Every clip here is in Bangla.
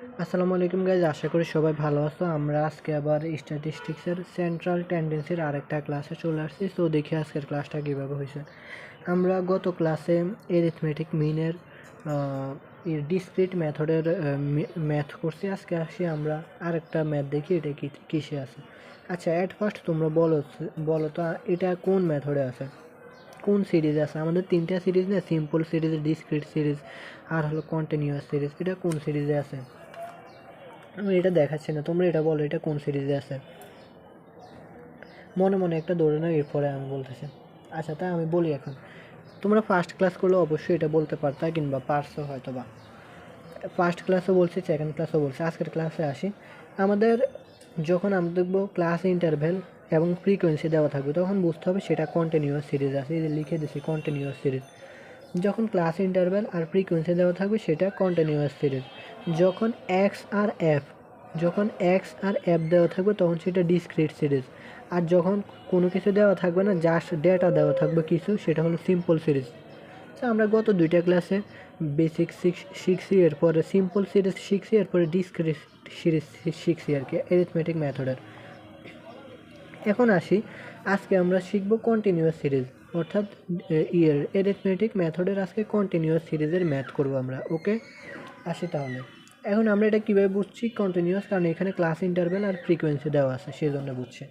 আসসালামু আলাইকুম গাইজ আশা করি সবাই ভালো আছো। আমরা আজকে আবার স্ট্যাটিস্টিক্সের সেন্ট্রাল টেন্ডেন্সির আরেকটা ক্লাসে চলে আসছি। তো দেখি আজকের ক্লাসটা কীভাবে হয়েছে। আমরা গত ক্লাসে এরিথমেটিক মিনের ডিসক্রিট মেথডের ম্যাথ করছি। আজকে আসি আমরা আরেকটা ম্যাথ দেখি, এটা কি, কিসে আছে। আচ্ছা অ্যাট ফার্স্ট তোমরা বলো বলো তো, এটা কোন মেথডে আছে? কোন সিরিজ আছে? আমাদের তিনটা সিরিজ না সিম্পল সিরিজ ডিসক্রিট সিরিজ আর হলো কন্টিনিউয়াস সিরিজ এটা কোন সিরিজে আছে? আমি এটা দেখাচ্ছি না। তোমরা এটা বলো, এটা কোন সিরিজে আছে? মনে মনে একটা ধরে নাও, এরপরে আমি বলতেছি। আচ্ছা তাই আমি বলি এখন। তোমরা ফার্স্ট ক্লাস করলে অবশ্যই এটা বলতে পারতা কিংবা পারছ হয়তো বা ফার্স্ট ক্লাসও বলছি সেকেন্ড ক্লাসও বলছি। আজকের ক্লাসে আসি। আমাদের যখন আমরা দেখব ক্লাস ইন্টারভেল এবং ফ্রিকোয়েন্সি দেওয়া থাকবে, তখন বুঝতে হবে সেটা কন্টিনিউয়াস সিরিজ আছে। লিখে দিছি কন্টিনিউয়াস সিরিজ যখন ক্লাস ইন্টারভেল আর ফ্রিকোয়েন্সি দেওয়া থাকবে, সেটা কন্টিনিউয়াস সিরিজ যখন এক্স আর এফ যখন এক্স আর এফ দেওয়া থাকবে, তখন সেটা ডিসক্রিট সিরিজ আর যখন কোনো কিছু দেওয়া থাকবে না জাস্ট ডেটা দেওয়া থাকবে কিছু, সেটা হলো সিম্পল সিরিজ তো আমরা গত দুইটা ক্লাসে বেসিক সিক্স শিখছি এরপরে সিম্পল সিরিজ শিখছি এরপরে ডিসক্রিট সিরিজ শিখছি আর কি এরিথমেটিক মেথডের এখন আসি, আজকে আমরা শিখব কন্টিনিউয়াস সিরিজ অর্থাৎ ইয়ের এরিথমেটিক মেথডের আজকে কন্টিনিউয়াস সিরিজের ম্যাথ করব আমরা ওকে আসি তাহলে। এখন আমরা এটা কীভাবে বুঝছি কন্টিনিউয়াস কারণ এখানে ক্লাস ইন্টারভেল আর ফ্রিকোয়েন্সি দেওয়া আছে সেই জন্য বুঝছি।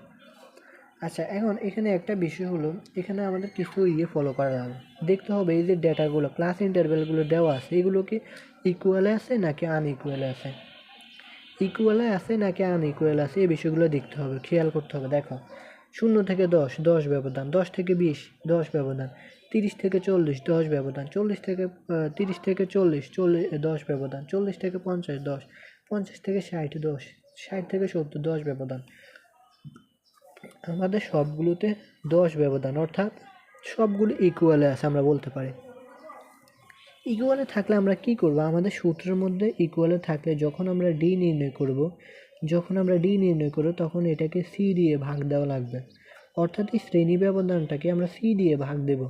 আচ্ছা এখন এখানে একটা বিষয় হলো, এখানে আমাদের কিছু ইয়ে ফলো করা হবে। দেখতে হবে এই যে ডেটাগুলো ক্লাস ইন্টারভেলগুলো দেওয়া আছে, এগুলো কি ইকুয়ালে আছে নাকি আনইকুয়ালে আছে? ইকুয়ালে আছে নাকি আনইকুয়াল আছে, এই বিষয়গুলো দেখতে হবে, খেয়াল করতে হবে। দেখো, শূন্য থেকে দশ দশ ব্যবধান, দশ থেকে বিশ, দশ ব্যবধান। তিরিশ থেকে চল্লিশ, দশ ব্যবধান। চল্লিশ থেকে তিরিশ থেকে চল্লিশ চল্লিশ দশ ব্যবধান। চল্লিশ থেকে পঞ্চাশ, দশ। পঞ্চাশ থেকে ষাট, দশ। ষাট থেকে সত্তর, দশ ব্যবধান। আমাদের সবগুলোতে দশ ব্যবধান, অর্থাৎ সবগুলো ইকুয়ালে আছে আমরা বলতে পারি। ইকুয়ালে থাকলে আমরা কি করব? আমাদের সূত্রের মধ্যে ইকুয়ালে থাকলে যখন আমরা ডি নির্ণয় করব, যখন আমরা ডি নির্ণয় করব, তখন এটাকে সি দিয়ে ভাগ দেওয়া লাগবে। অর্থাৎ এই শ্রেণি ব্যবধানটাকে আমরা সি দিয়ে ভাগ দেব।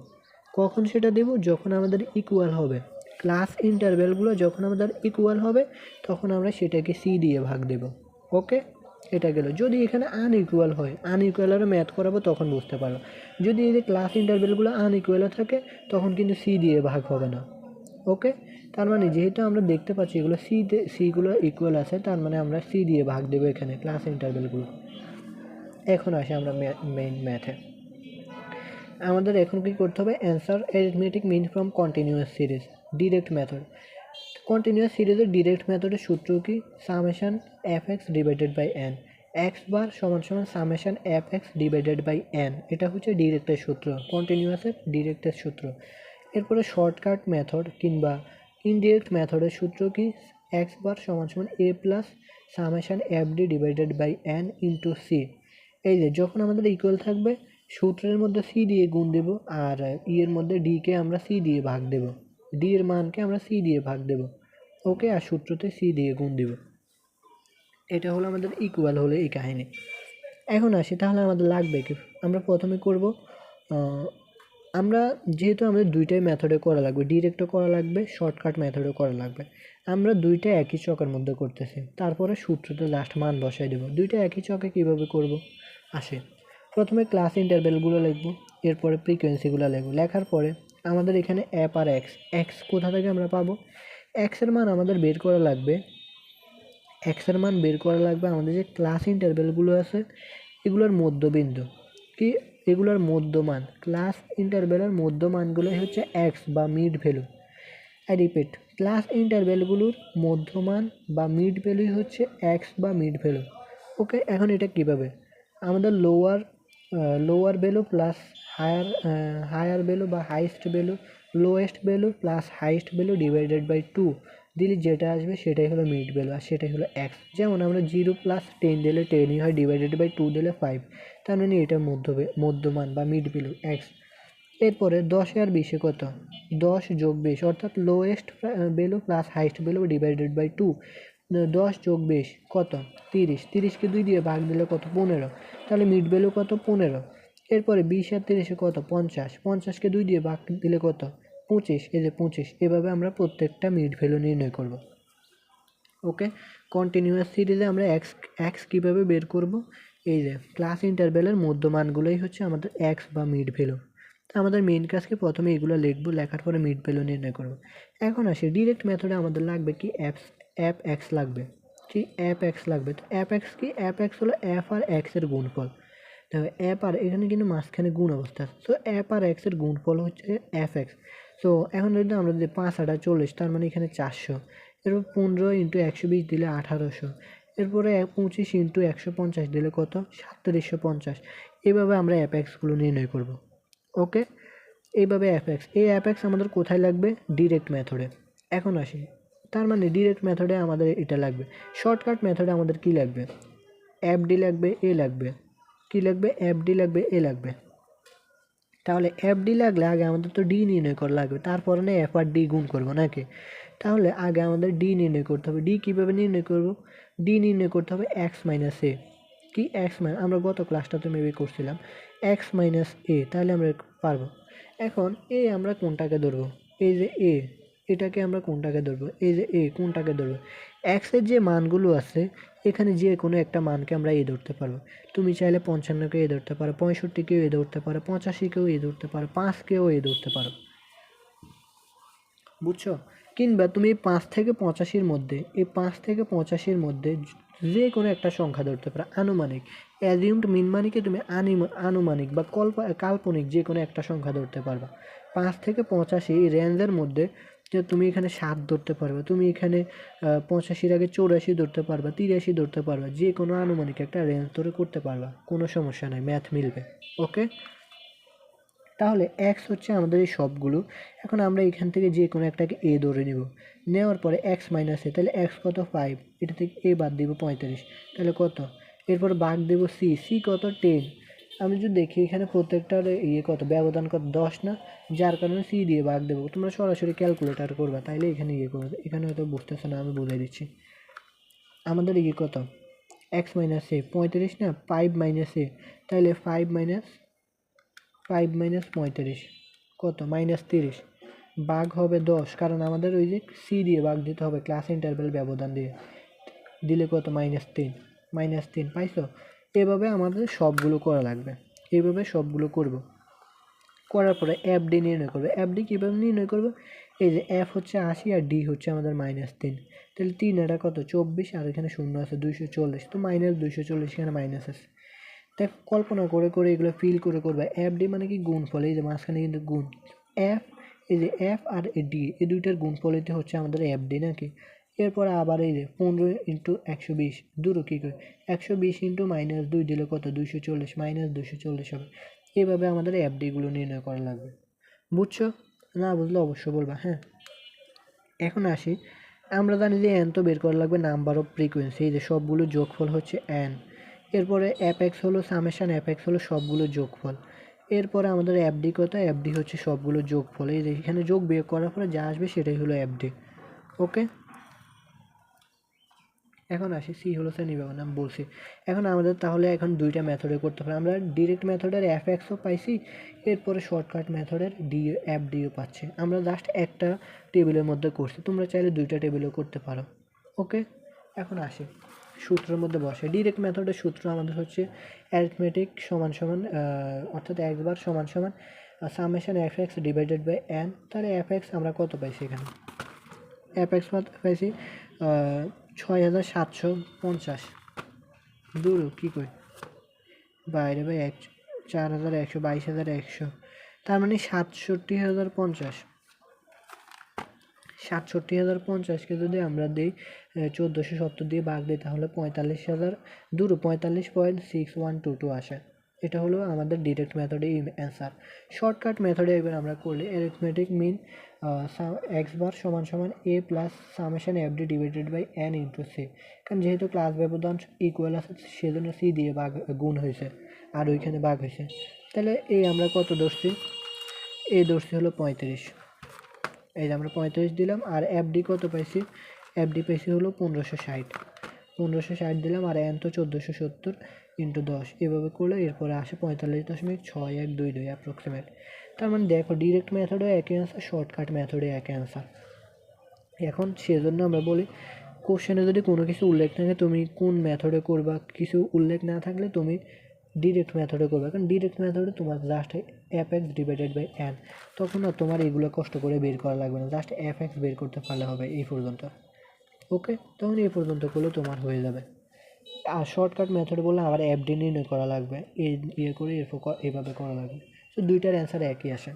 কখন সেটা দেব? যখন আমাদের ইকুয়াল হবে। ক্লাস ইন্টারভেলগুলো যখন আমাদের ইকুয়াল হবে, তখন আমরা সেটাকে সি দিয়ে ভাগ দেব। ওকে এটা গেল। যদি এখানে আনইকুয়াল হয় আনইকুয়ালেরও ম্যাথ করাবো, তখন বুঝতে পারব যদি এই যে ক্লাস ইন্টারভেলগুলো আনইকুয়ালে থাকে, তখন কিন্তু সি দিয়ে ভাগ হবে না। ওকে তার মানে যেহেতু আমরা দেখতে পাচ্ছি এগুলো সিতে সিগুলো ইকুয়াল আছে, তার মানে আমরা সি দিয়ে ভাগ দেবো এখানে ক্লাস ইন্টারভেলগুলো এখন আসে আমরা মেইন ম্যাথে আমাদের এখন কী করতে হবে? Answer arithmetic mean from continuous series direct method continuous সিরিজের ডিরেক্ট মেথডের সূত্র কি? Summation f x divided by n x bar সমান সমান summation f x divided by n এটা হচ্ছে ডিরেক্টের সূত্র কন্টিনিউয়াসের ডিরেক্টের সূত্র. এরপরে শর্টকাট মেথড কিংবা ইনডিরেক্ট মেথডের সূত্র কি? এক্স বার সমান সমান a plus summation f d divided by n into c এই যে, যখন আমাদের ইকুয়াল থাকবে সূত্রের মধ্যে সি দিয়ে গুণ দেব আর ই এর মধ্যে ডিকে আমরা সি দিয়ে ভাগ দেব। ডি এর মানকে আমরা সি দিয়ে ভাগ দেব। ওকে, আর সূত্রতে সি দিয়ে গুণ দেব। এটা হলো আমাদের ইকুয়াল হলো এই কাহিনী। এখন আসি, তাহলে আমাদের লাগবে কি? আমরা প্রথমে করব আমরা যেহেতু আমাদের দুইটাই মেথডে করা লাগবে ডিরেক্টও করা লাগবে শর্টকাট মেথডও করা লাগবে। আমরা দুইটা একই চকের মধ্যে করতেছি। তারপরে সূত্রতে লাস্ট মান বসাই দেবো। দুইটা একই চকে কীভাবে করব? আসে প্রথমে ক্লাস ইন্টারভেলগুলো লিখব, এরপরে ফ্রিকোয়েন্সিগুলো লিখব। লেখার পরে আমাদের এখানে অ্যাপ আর এক্স এক্স কোথা থেকে আমরা পাবো? এক্সের মান আমাদের বের করা লাগবে এক্সের মান বের করা লাগবে আমাদের যে ক্লাস ইন্টারভেলগুলো আছে, এগুলোর মধ্যবিন্দু। কি? এগুলোর মধ্যমান। ক্লাস ইন্টারভেলের মধ্যমানগুলোই হচ্ছে এক্স বা mid value i repeat class ইন্টারভেলগুলোর মধ্যমান বা মিড ভ্যালুই হচ্ছে এক্স বা মিড ভ্যালু ওকে এখন এটা কীভাবে? আমাদের lower lower value plus higher higher value বা highest value lowest value plus highest value divided by two দিলে যেটা আসবে সেটাই হলো মিড ভ্যালু আর সেটাই হলো এক্স যেমন আমরা জিরো প্লাস টেন দিলে টেনই হয় ডিভাইডেড বাই টু দিলে ফাইভ তার মানে এটা মধ্য মধ্যমান বা মিড ভ্যালু এক্স এরপরে দশে আর বিশে কত? দশ যোগ বিশ, অর্থাৎ lowest value plus highest value divided by two দশ যোগ বিশ, কত? তিরিশ। তিরিশকে দুই দিয়ে ভাগ দিলে কত? পনেরো। তাহলে মিড ভ্যালু কত? পনেরো। এরপরে বিশ আর তিরিশে কত? পঞ্চাশ। পঞ্চাশকে দুই দিয়ে ভাগ দিলে কত? পঁচিশ। এই যে পঁচিশ, এভাবে আমরা প্রত্যেকটা মিড ভ্যালু নির্ণয় করব। ওকে? কন্টিনিউয়াস সিরিজে আমরা এক্স এক্স কীভাবে বের করব? এই যে ক্লাস ইন্টারভ্যালের মধ্যমানগুলোই হচ্ছে আমাদের এক্স বা মিড ভ্যালু। তো আমাদের মেন কাজকে প্রথমে এগুলো লিখব, লেখার পরে মিড ভ্যালু নির্ণয় করব। এখন আসি। ডিরেক্ট মেথডে আমাদের লাগবে কি? অ্যাপস অ্যাপ এক্স লাগবে। কি অ্যাপ এক্স লাগবে? তো অ্যাপ এক্স কি? অ্যাপ এক্স হলো অ্যাপ আর এক্সের গুণফল। দেখো অ্যাপ আর এখানে কিন্তু মাঝখানে গুণ অবস্থা। আছে সো অ্যাপ আর এক্সের গুণফল হচ্ছে এফ এক্স সো এখন যদি আমরা যদি পাঁচ, আটা চল্লিশ, তার মানে এখানে চারশো। এরপর পনেরো ইন্টু একশো বিশ দিলে আঠারোশো। এরপরে পঁচিশ ইন্টু একশো পঞ্চাশ দিলে কত? সাতত্রিশশো পঞ্চাশ। এভাবে আমরা অ্যাপ এক্সগুলো নির্ণয় করব। ওকে এইভাবে অ্যাপেক্স এই অ্যাপেক্স আমাদের কোথায় লাগবে? ডিরেক্ট মেথডে এখন আসি। তার মানে ডিরেক্ট মেথডে আমাদের এটা লাগবে। শর্টকাট মেথডে আমাদের কি লাগবে? এফডি লাগবে এ লাগবে। কি লাগবে? এফডি লাগবে এ লাগবে। তাহলে এফডি লাগলে আগে আমাদের তো ডি নির্ণয় করা লাগবে। তারপরে না এফ আর ডি গুণ করব নাকি? তাহলে আগে আমাদের ডি নির্ণয় করতে হবে। ডি কীভাবে নির্ণয় করব? ডি নির্ণয় করতে হবে এক্স মাইনাস এ কি? এক্স মাইনাস আমরা গত ক্লাসটাতে মেবি করছিলাম। এক্স মাইনাস এ তাহলে আমরা পারব। এখন এ আমরা কোনটাকে ধরবো? এই যে এ এটাকে আমরা কোনটাকে ধরবো? এই যে এ কোনটাকে ধরবো? এক্সের যে মানগুলো আছে, এখানে যে কোনো একটা মানকে আমরা এ ধরতে পারব। তুমি চাইলে পঞ্চান্নকে এ ধরতে পারো, পঁয়ষট্টিকেও এ ধরতে পারো, পঁচাশিকেও এ ধরতে পারো, পাঁচকেও এ ধরতে পারো। বুঝছ? কিংবা তুমি পাঁচ থেকে পঁচাশির মধ্যে, এই পাঁচ থেকে পঁচাশির মধ্যে যে কোনো একটা সংখ্যা ধরতে পারো। আনুমানিক অ্যাজিউমড মিন মানিকে তুমি আনিম- আনুমানিক বা কল্প, কাল্পনিক যে কোনো একটা সংখ্যা ধরতে পারবা। পাঁচ থেকে পঁচাশি রেঞ্জের মধ্যে যে তুমি এখানে সাত ধরতে পারবে, তুমি এখানে পঁচাশির আগে চৌরাশি ধরতে পারবা, তিরাশি ধরতে পারবা, যে কোনো আনুমানিক একটা রেঞ্জ ধরে করতে পারবা, কোনো সমস্যা নাই ম্যাথ মিলবে ওকে তাহলে এক্স হচ্ছে আমাদের এই সবগুলো, এখন আমরা এখান থেকে যে কোনো একটাকে এ ধরে নিব, নেওয়ার পরে এক্স মাইনাস এ তাহলে এক্স কত? ফাইভ এটা থেকে এ বাদ দিব পঁয়তাল্লিশ, তাহলে কত? এরপর বাঘ দেব সি সি কত? টেন আমি যদি দেখি এখানে প্রত্যেকটার ইয়ে কত, ব্যবধান কত, দশ না, যার কারণে সি দিয়ে বাঘ দেবো। তোমরা সরাসরি ক্যালকুলেটার করবা, তাইলে এখানে ইয়ে করবে। এখানে হয়তো বুঝতেছে না, আমি বুঝাই দিচ্ছি। আমাদের ইয়ে কত? এক্স মাইনাস এ পঁয়ত্রিশ না ফাইভ মাইনাস এ তাহলে ফাইভ মাইনাস ফাইভ মাইনাস পঁয়ত্রিশ, কত? মাইনাস তিরিশ। বাঘ হবে দশ, কারণ আমাদের ওই যে সি দিয়ে বাঘ দিতে হবে ক্লাস ইন্টারভেল ব্যবধান দিয়ে। দিলে কত? মাইনাস তিন মাইনাস তিন, পাইছো? এভাবে আমাদের সবগুলো করা লাগবে। এইভাবে সবগুলো করব। করার পরে এফ ডি নির্ণয় করবে। এফ ডি কীভাবে নির্ণয় করব? এই যে এফ হচ্ছে আশি আর ডি হচ্ছে আমাদের মাইনাস তিন। তাহলে তিন এটা কত? চব্বিশ আর এখানে শূন্য আছে, দুইশো চল্লিশ। তো মাইনাস দুইশো চল্লিশ, এখানে মাইনাস আছে। তাই কল্পনা করে করে এগুলো ফিল করে, করবে। এফ ডি মানে কি? গুণ ফল এই যে মাঝখানে কিন্তু গুণ। এফ এই যে এফ আর এ ডি এই দুইটার গুণ ফলেতে হচ্ছে আমাদের এফ ডি নাকি? এরপরে আবার এই যে পনেরো ইন্টু একশো বিশ, দুটো কী করে? একশো বিশ ইন্টু মাইনাস দুই দিলে কত? দুইশো চল্লিশ মাইনাস দুশো চল্লিশ হবে। এভাবে আমাদের এফ ডিগুলো নির্ণয় করা লাগবে। বুঝছ? না বুঝলে অবশ্যই বলবা হ্যাঁ? এখন আসি। আমরা জানি যে এন তো বের করা লাগবে নাম্বার অফ ফ্রিকোয়েন্সি এই যে সবগুলো যোগফল হচ্ছে এন এরপরে অ্যাপেক্স হলো সামেশান অ্যাপেক্স হলো সবগুলো যোগফল। এরপরে আমাদের অ্যাপডি কত? অ্যাপডি হচ্ছে সবগুলো যোগফল। এই যে এখানে যোগ বিয়োগ করার পরে যা আসবে সেটাই হলো অ্যাপডি ওকে এখন আসি সি হলো শ্রেণি ব্যবধান আমি বলছি। এখন আমাদের তাহলে এখন দুইটা মেথডে করতে পারি আমরা ডিরেক্ট মেথডের এফ এক্সও পাইছি, এরপরে শর্টকাট মেথডের ডি অ্যাপ ডিও পাচ্ছি। আমরা জাস্ট একটা টেবিলের মধ্যে করছি। তোমরা চাইলে দুইটা টেবিলেও করতে পারো। ওকে? এখন আসি। সূত্রের মধ্যে বসে। ডিরেক্ট মেথডের সূত্র আমাদের হচ্ছে অ্যারিথমেটিক সমান সমান অর্থাৎ এক্স বার সমান সমান summation f x divided by n তাহলে এফ এক্স আমরা কত পাইছি এখানে? এফ এক্স পাইছি ছয় হাজার সাতশো পঞ্চাশ। দূর, কী কই? বাইরে ভাই এক, চার হাজার একশো, বাইশ হাজার একশো। তার মানে সাতষট্টি হাজার পঞ্চাশ। সাতষট্টি হাজার পঞ্চাশকে যদি আমরা দিই চোদ্দোশো সত্তর দিয়ে ভাগ দিই, তাহলে পঁয়তাল্লিশ হাজার। দুটো পঁয়তাল্লিশ point six one two two আসে। এটা হলো আমাদের ডিরেক্ট মেথডে অ্যান্সার শর্টকাট মেথডে এবার আমরা করলে অ্যারিথমেটিক মিন এক্স বার সমান সমান a plus summation f d divided by n into c কারণ যেহেতু ক্লাস ব্যবধান ইকুয়াল আছে, সেজন্য সি দিয়ে ভাগ, গুণ হয়েছে, আর ওইখানে ভাগ হয়েছে। তাহলে এই আমরা কত ধরছি? এই ধরছি হলো পঁয়ত্রিশ। এই যে আমরা পঁয়ত্রিশ দিলাম, আর এফডি কত পাইছি? এফডি পাইছি হলো পনেরোশো ষাট। পনেরোশো ষাট দিলাম, আর এন তো চোদ্দোশো সত্তর ইন্টু দশ। এভাবে করলে এরপরে আসে পঁয়তাল্লিশ দশমিক ছয় এক দুই দুই অ্যাপ্রক্সিমেট তার মানে দেখো ডিরেক্ট মেথডে একই অ্যান্সার শর্টকাট মেথডে একই অ্যান্সার এখন সেজন্য আমরা বলি কোশ্চেনে যদি কোনো কিছু উল্লেখ থাকে, তুমি কোন মেথডে করবা? কিছু উল্লেখ না থাকলে তুমি ডিরেক্ট মেথডে করবে। কারণ ডিরেক্ট মেথডে তোমার just f x divided by n তখন আর তোমার এগুলো কষ্ট করে বের করা লাগবে না। জাস্ট এফ এক্স বের করতে পারলে হবে এই পর্যন্ত। ওকে তখন এই পর্যন্ত করলে তোমার হয়ে যাবে। আর শর্টকাট মেথড বললে আবার এফডি নির্ণয় করা লাগবে। এই ইয়ে করে এরপর এভাবে করা লাগবে। তো দুইটার অ্যান্সার একই আসে।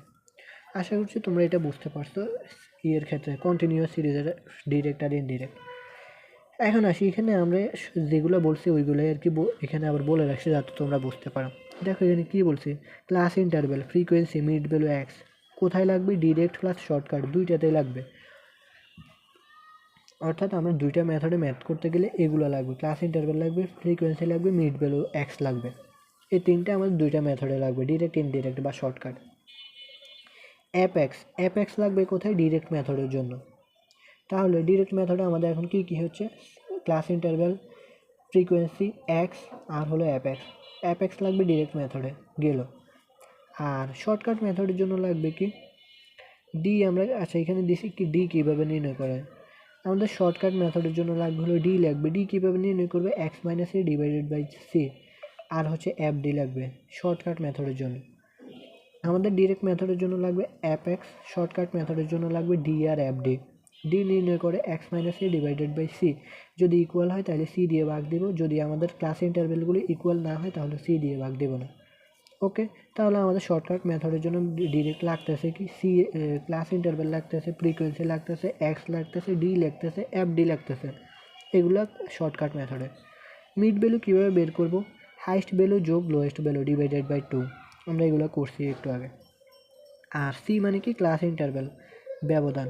আশা করছি তোমরা এটা বুঝতে পারছ ইয়ের ক্ষেত্রে কন্টিনিউয়াস সিরিজের ডিরেক্ট আর ইনডিরেক্ট এখন আসি, এখানে আমরা যেগুলো বলছি ওইগুলোই আর কি এখানে আবার বলে রাখছি যাতে তোমরা বুঝতে পারো। দেখো এখানে কী বলছি? Class interval frequency mid value x কোথায় লাগবে? ডিরেক্ট প্লাস শর্টকাট দুইটাতেই লাগবে। অর্থাৎ আমরা দুইটা মেথডে ম্যাথ করতে গেলে এগুলো লাগবে। ক্লাস ইন্টারভেল লাগবে ফ্রিকোয়েন্সি লাগবে মিড ভ্যালু এক্স লাগবে। এই তিনটে আমাদের দুইটা মেথডে লাগবে ডিরেক্ট ইনডিরেক্ট বা shortcut f x f x লাগবে কোথায়? ডিরেক্ট মেথডের জন্য। তাহলে ডিরেক্ট মেথডে আমাদের এখন কি কি হচ্ছে? ক্লাস ইন্টারভেল ফ্রিকোয়েন্সি এক্স আর হলো অ্যাপেক্স অ্যাপেক্স লাগবে ডিরেক্ট মেথডে গেল। আর শর্টকাট মেথডের জন্য লাগবে কি? ডি আমরা আচ্ছা এখানে দিছি কি ডি কীভাবে নির্ণয় করে আমাদের শর্টকাট মেথডের জন্য লাগবে হলো ডি লাগবে ডি কীভাবে নির্ণয় করবে? X minus a divided by c আর হচ্ছে অ্যাপ ডি লাগবে শর্টকাট মেথডের জন্য। আমাদের ডিরেক্ট মেথডের জন্য লাগবে অ্যাপ এক্স শর্টকাট মেথডের জন্য লাগবে ডি আর অ্যাপ ডি ডি নির্ণয় করে x minus a divided by c যদি ইকুয়াল হয় তাহলে সি দিয়ে ভাগ দেবো। যদি আমাদের ক্লাস ইন্টারভেলগুলি ইকুয়াল না হয় তাহলে সি দিয়ে ভাগ দেবো না। ওকে তাহলে আমাদের শর্টকাট মেথডের জন্য ডিরেক্ট লাগতেছে কি? সি ক্লাস ইন্টারভেল লাগতেছে ফ্রিকোয়েন্সি লাগতেছে এক্স লাগতেছে ডি লাগতেছে অ্যাপ ডি লাগতেছে। এগুলো শর্টকাট মেথডে মিড ভ্যালু কীভাবে বের করব? হাইস্ট ভ্যালু যোগ lowest value divided by two আমরা এগুলো করছি একটু আগে। আর সি মানে কি? ক্লাস ইন্টারভেল ব্যবধান।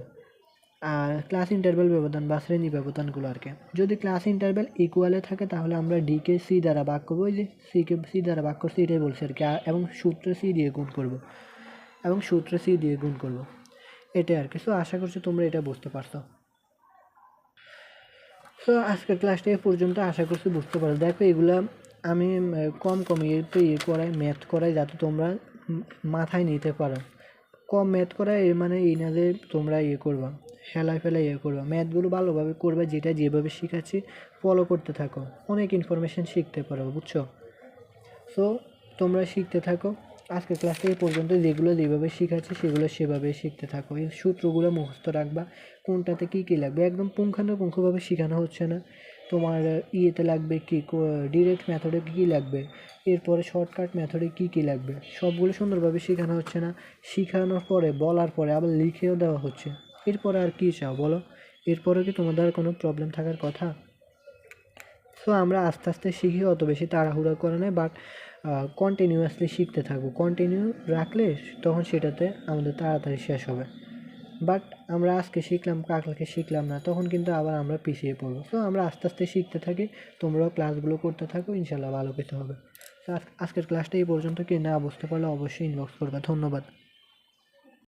আর ক্লাস ইন্টারভেল ব্যবধান বা শ্রেণি ব্যবধানগুলো আর কি। যদি ক্লাস ইন্টারভেল ইকুয়ালে থাকে, তাহলে আমরা ডিকে সি দ্বারা ভাগ করব। ওই যে সিকে সি দ্বারা ভাগ করছি, এটাই বলছি আর কি। এবং সূত্রে সি দিয়ে গুণ করব। এবং সূত্রে সি দিয়ে গুণ করব। এটাই আর কি। সো আশা করছি তোমরা এটা বুঝতে পারছ। সো আজকের ক্লাসটা এ পর্যন্ত আশা করছি বুঝতে পারো দেখো, এগুলা আমি কম কম ইয়েতে ইয়ে করাই ম্যাথ করাই, যাতে তোমরা মাথায় নিতে পারো। কম ম্যাথ করা এর মানে এই না যে তোমরা ইয়ে করবা, হেলায় ফেলায় ইয়ে করবা। ম্যাথগুলো ভালোভাবে করবে, যেটা যেভাবে শিখাচ্ছি ফলো করতে থাকো। অনেক ইনফরমেশন শিখতে পারো, বুঝছ? সো তোমরা শিখতে থাকো। আজকের ক্লাস থেকে পর্যন্ত যেগুলো যেভাবে শিখাচ্ছি, সেগুলো সেভাবে শিখতে থাকো। এই সূত্রগুলো মুখস্থ রাখবা, কোনটাতে কী কী লাগবে। একদম পুঙ্খানুপুঙ্খভাবে শেখানো হচ্ছে না। তোমার ইয়েতে লাগবে কি ডিরেক্ট মেথডে কী লাগবে? এরপরে শর্টকাট মেথডে কী কী লাগবে? সবগুলো সুন্দরভাবে শেখানো হচ্ছে না। শেখানোর পরে, বলার পরে আবার লিখেও দেওয়া হচ্ছে। এরপরে আর কী চাও বলো? এরপরে কি তোমাদের কোনো প্রবলেম থাকার কথা? সো আমরা আস্তে আস্তে শিখি, অত বেশি তাড়াহুড়া করে নেই বাট কন্টিনিউয়াসলি শিখতে থাকব। কন্টিনিউ রাখলে তখন সেটাতে আমাদের তাড়াতাড়ি শেষ হবে। বাট আমরা আজকে শিখলাম, কালকে শিখলাম না, তখন কিন্তু আবার আমরা পিছিয়ে পড়ব। তো আমরা আস্তে আস্তে শিখতে থাকি, তোমরাও ক্লাসগুলো করতে থাকো, ইনশাল্লাহ ভালো পেতে হবে। তো আজকের ক্লাসটা এই পর্যন্ত। কি না বুঝতে পারলে অবশ্যই ইনবক্স করবে। ধন্যবাদ।